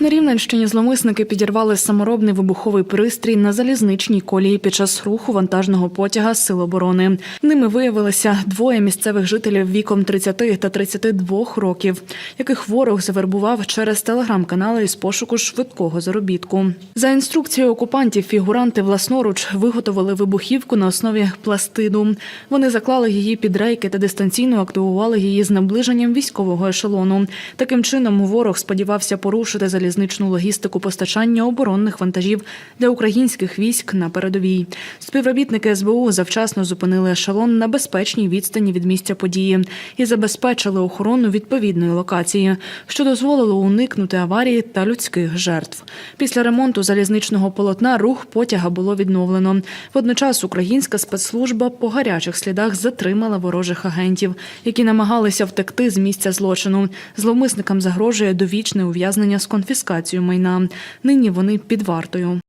На Рівненщині зломисники підірвали саморобний вибуховий пристрій на залізничній колії під час руху вантажного потяга Сил оборони. Ними виявилися двоє місцевих жителів віком 30 та 32 років, яких ворог завербував через телеграм-канали із пошуку швидкого заробітку. За інструкцією окупантів, фігуранти власноруч виготовили вибухівку на основі пластиду. Вони заклали її під рейки та дистанційно активували її з наближенням військового ешелону. Таким чином, ворог сподівався порушити залізничну логістику постачання оборонних вантажів для українських військ на передовій. Співробітники СБУ завчасно зупинили ешелон на безпечній відстані від місця події і забезпечили охорону відповідної локації, що дозволило уникнути аварії та людських жертв. Після ремонту залізничного полотна рух потяга було відновлено. Водночас українська спецслужба по гарячих слідах затримала ворожих агентів, які намагалися втекти з місця злочину. Зловмисникам загрожує довічне ув'язнення з конфіскацією майна. Нині вони під вартою.